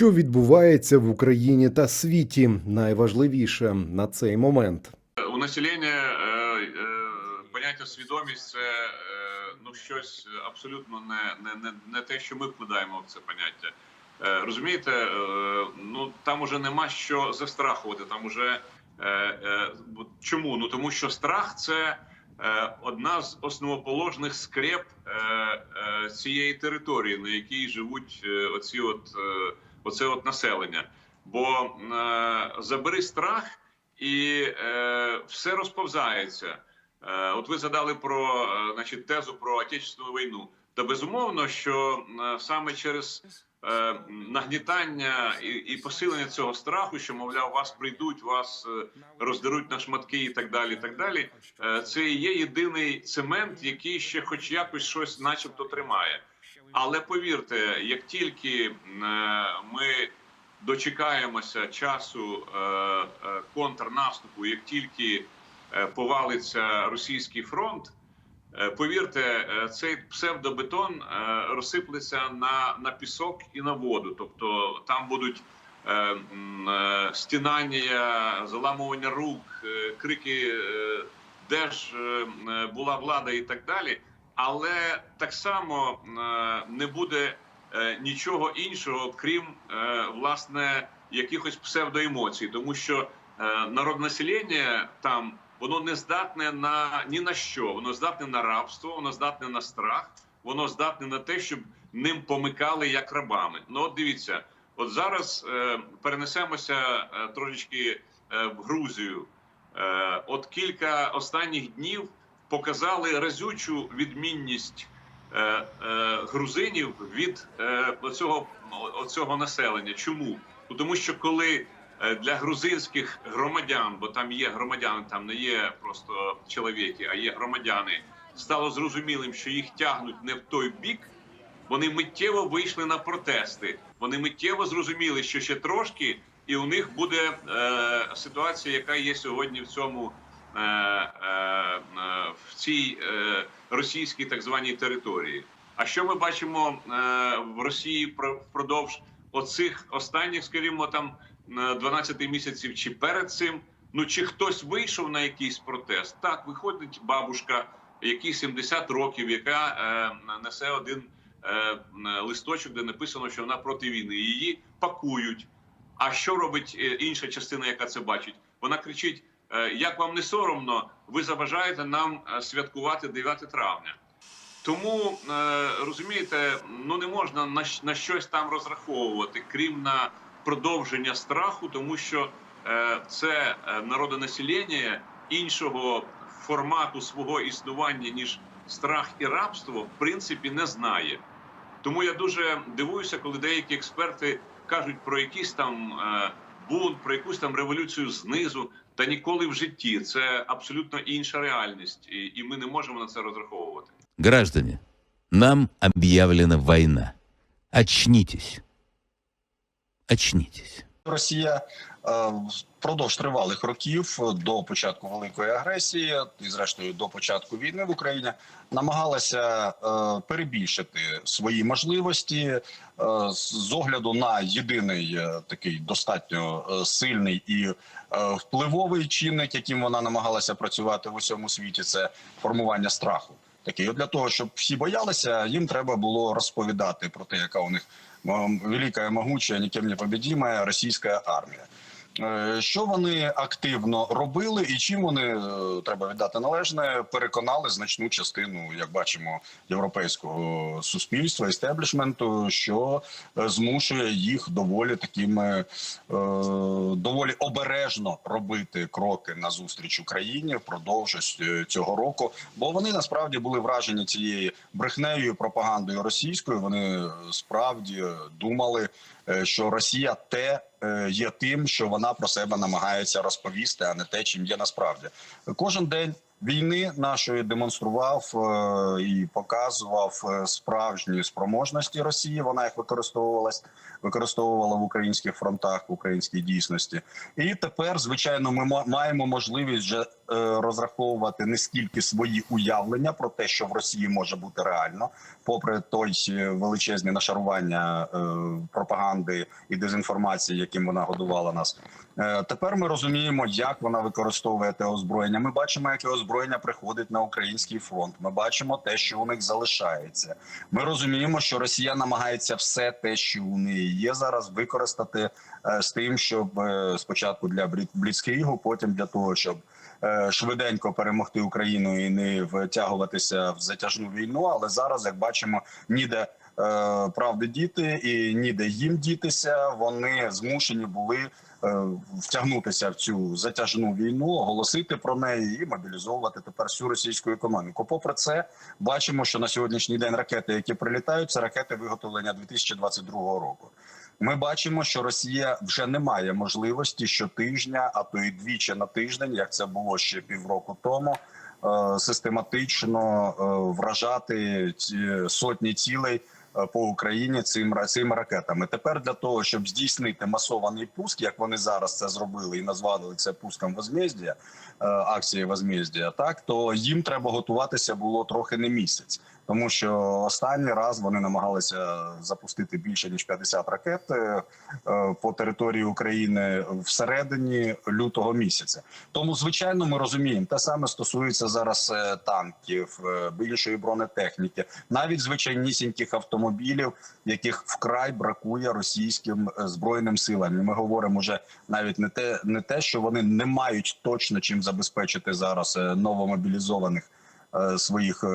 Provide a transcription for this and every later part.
Що відбувається в Україні та світі, найважливіше на цей момент. У населення е, е, поняття свідомість це е, ну щось абсолютно не, не, не, те, що ми вкладаємо в це поняття. Розумієте, ну там уже нема що застрахувати. Там уже чому? Ну тому що страх це одна з основоположних скреп цієї території, на якій живуть оці от оце от населення. Бо е, забери страх і е, все розповзається. Е, от ви задали про е, значить, тезу про Отечественну війну. Та безумовно, що е, саме через е, нагнітання і, і посилення цього страху, що мовляв, вас прийдуть, вас е, роздеруть на шматки і так далі. І так далі. Е, це і є єдиний цемент, який ще, хоч якось, щось, начебто, тримає. Але повірте, як тільки е, ми дочекаємося часу е, е, контрнаступу, як тільки повалиться російський фронт, повірте, цей псевдобетон розсиплеться на, на пісок і на воду. Тобто там будуть стінання, заламування рук, крики, де ж була влада і так далі. Але так само е, не буде е, нічого іншого, крім е, власне якихось псевдоемоцій, тому що е, народонаселення там воно не здатне на ні на що, воно здатне на рабство, воно здатне на страх, воно здатне на те, щоб ним помикали як рабами. Ну от дивіться, от зараз перенесемося трошечки в Грузію. От кілька останніх днів показали разючу відмінність е, е, грузинів від е, оцього, оцього населення. Чому? Ну, Тому що коли е, для грузинських громадян, бо там є громадяни, там не є просто чоловіки, а є громадяни, стало зрозумілим, що їх тягнуть не в той бік. Вони миттєво вийшли на протести. Вони миттєво зрозуміли, що ще трошки, і у них буде е, ситуація, яка є сьогодні в цьому в цій е, російській так званій території. А що ми бачимо е, в Росії впродовж оцих останніх, скажімо, там е, 12 місяців чи перед цим? Ну чи хтось вийшов на якийсь протест? Так, виходить бабушка, якій 70 років, яка е, несе один е, листочок, де написано, що вона проти війни. Її пакують. А що робить е, інша частина, яка це бачить? Вона кричить: е, як вам не соромно, ви заважаєте нам е, святкувати 9 травня. Тому е, розумієте, ну не можна на, щось там розраховувати, крім на продовження страху, тому що е, це е, народонаселення іншого формату свого існування ніж страх і рабство, в принципі, не знає. Тому я дуже дивуюся, коли деякі експерти кажуть про якийсь там е, бунт, про якусь там революцію знизу. Та ніколи в житті це абсолютно інша реальність, і, і ми не можемо на це розраховувати. Граждане, нам объявлена война. Очнитесь. Очнитесь. Росія е, впродовж тривалих років до початку великої агресії і, зрештою, до початку війни в Україні намагалася е, перебільшити свої можливості е, з- огляду на єдиний такий достатньо сильний і впливовий чинник, яким вона намагалася працювати в усьому світі. Це формування страху. Такий для того, щоб всі боялися, їм треба було розповідати про те, яка у них м, велика никем не побідіма російська армія. Е, Що вони активно робили, і чим вони е, треба віддати належне, переконали значну частину, як бачимо, європейського суспільства, істеблішменту, що е, змушує їх доволі такими е, доволі обережно робити кроки назустріч Україні впродовж е, цього року. Бо вони насправді були вражені цією брехнею, пропагандою російською. Вони е, справді думали, е, що Росія те е, є тим, що вона про себе намагається розповісти, а не те, чим є насправді. Кожен день війни нашої демонстрував е, і показував е, справжні спроможності Росії. Вона їх використовувалась використовувала в українських фронтах, в українській дійсності. І тепер, звичайно, ми ма- маємо можливість вже е, розраховувати не скільки свої уявлення про те, що в Росії може бути реально, попри той е, величезні нашарування е, пропаганди і дезінформації, яким вона годувала нас. Е, Тепер ми розуміємо, як вона використовує те озброєння. Ми бачимо, яке озброєння приходить на український фронт. Ми бачимо те, що у них залишається. Ми розуміємо, що Росія намагається все те, що у неї є зараз, використати е, з тим, щоб е, спочатку для Бліц- Бліцкрігу, потім для того, щоб е, швиденько перемогти Україну і не втягуватися в затяжну війну. Але зараз, як бачимо, ніде е, правди діти і ніде їм дітися. Вони змушені були е, втягнутися в цю затяжну війну, оголосити про неї і мобілізовувати тепер всю російську економіку. Попри це, бачимо, що на сьогоднішній день ракети, які прилітають, це ракети виготовлення 2022 року. Ми бачимо, що Росія вже не має можливості щотижня, а то й двічі на тиждень, як це було ще півроку тому, е, систематично е, вражати ці сотні цілей по Україні цим цими ракетами. Тепер для того, щоб здійснити масований пуск, як вони зараз це зробили і назвали це пуском возмездія, е, акції возмездія, так то їм треба готуватися було трохи не місяць. Тому що останній раз вони намагалися запустити більше ніж 50 ракет е, е, по території України всередині лютого місяця. Тому, звичайно, ми розуміємо, те саме стосується зараз е, танків, е, іншої бронетехніки, навіть звичайнісіньких автомобілів, яких вкрай бракує російським е, збройним силам. І ми говоримо вже навіть не те, не те, що вони не мають точно чим забезпечити зараз е, новомобілізованих е, своїх е,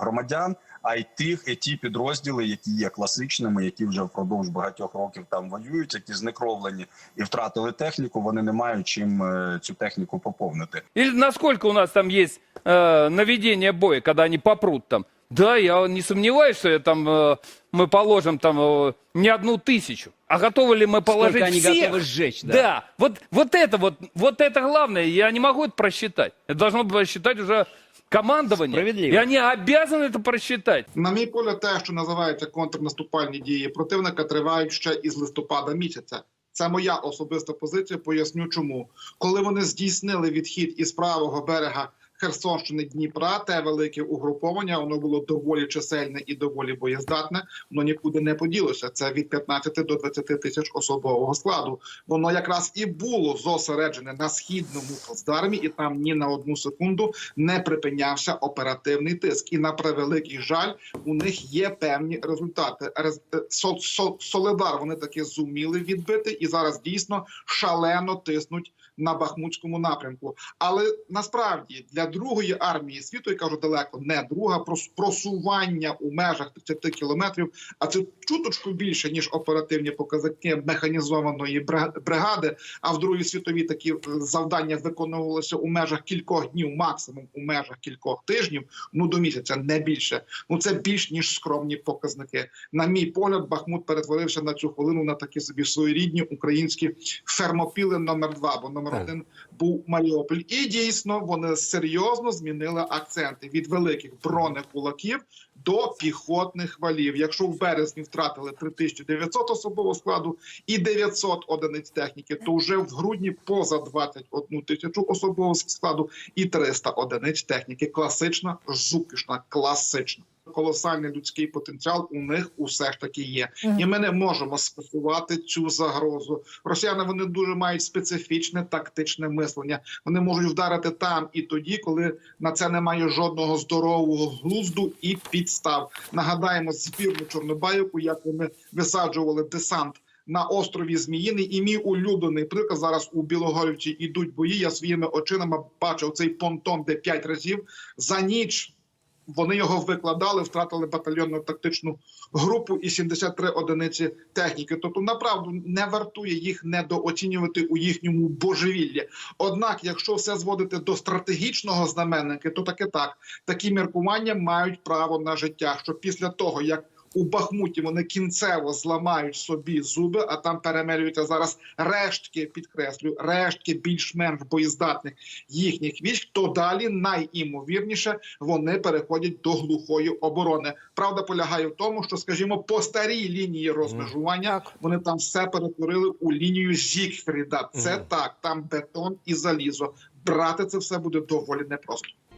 громадян, а й тих і ті підрозділи, які є класичними, які вже впродовж багатьох років там воюють, які знекровлені і втратили техніку. Вони не мають чим е, цю техніку поповнити. Или насколько у нас там есть э, наведение боя, когда они попрут там? Да, я не сомневаюсь, что я там, э, мы положим там э, не одну тысячу. А готовы ли мы положить Сколько они всех? готовы сжечь, да. Да, вот, вот это вот, вот это главное, я не могу это просчитать. Это должно просчитать уже командование. Справедливо. И они обязаны это просчитать. На мій погляд, те, що називається контрнаступальні дії противника, тривають ще із листопада місяця. Це моя особиста позиція. Поясню, чому коли вони здійснили відхід із правого берега Херсонщини Дніпра, те велике угруповання, воно було доволі чисельне і доволі боєздатне. Воно нікуди не поділося. Це від 15 до 20 тисяч особового складу. Воно якраз і було зосереджене на східному плацдармі, і там ні на одну секунду не припинявся оперативний тиск. І на превеликий жаль, у них є певні результати. Рез- е, Сол- Сол- Соледар вони таки зуміли відбити, і зараз дійсно шалено тиснуть на Бахмутському напрямку. Але насправді для другої армії світу, я кажу далеко, не друга прос- просування у межах 30 кілометрів, а це чуточку більше ніж оперативні показники механізованої брига- бригади. А в другій світовій такі е, завдання виконувалися у межах кількох днів, максимум у межах кількох тижнів, ну до місяця, не більше. Ну це більш ніж скромні показники. На мій погляд, Бахмут перетворився на цю хвилину на такі собі своєрідні українські фермопіли номер два. Бо номер Так. один був Маріуполь. І дійсно вони серйозно змінили акценти від великих бронекулаків до піхотних валів. Якщо в березні втратили 3900 особового складу і 900 одиниць техніки, то вже в грудні поза 21 тисячу особового складу і 300 одиниць техніки. Класична, жупішна, класична. Колосальний людський потенціал у них усе ж таки є, і ми не можемо скасувати цю загрозу. Росіяни вони дуже мають специфічне тактичне мислення. Вони можуть вдарити там і тоді, коли на це немає жодного здорового глузду і підстав. Нагадаємо збірну Чорнобаївку, як вони висаджували десант. На острові Зміїний і мій улюблений приклад зараз у Білогорівці ідуть бої. Я своїми очима бачив цей понтон, де п'ять разів за ніч вони його викладали, втратили батальйонну тактичну групу і 73 одиниці техніки. Тобто, направду не вартує їх недооцінювати у їхньому божевіллі. Однак, якщо все зводити до стратегічного знаменника, то таке так такі міркування мають право на життя. Що після того як у Бахмуті вони кінцево зламають собі зуби, а там перемелюються зараз рештки, підкреслюю, рештки більш-менш боєздатних їхніх військ, то далі найімовірніше вони переходять до глухої оборони. Правда полягає в тому, що, скажімо, по старій лінії розмежування вони там все перетворили у лінію Зігфріда. Це так, там бетон і залізо. Брати це все буде доволі непросто.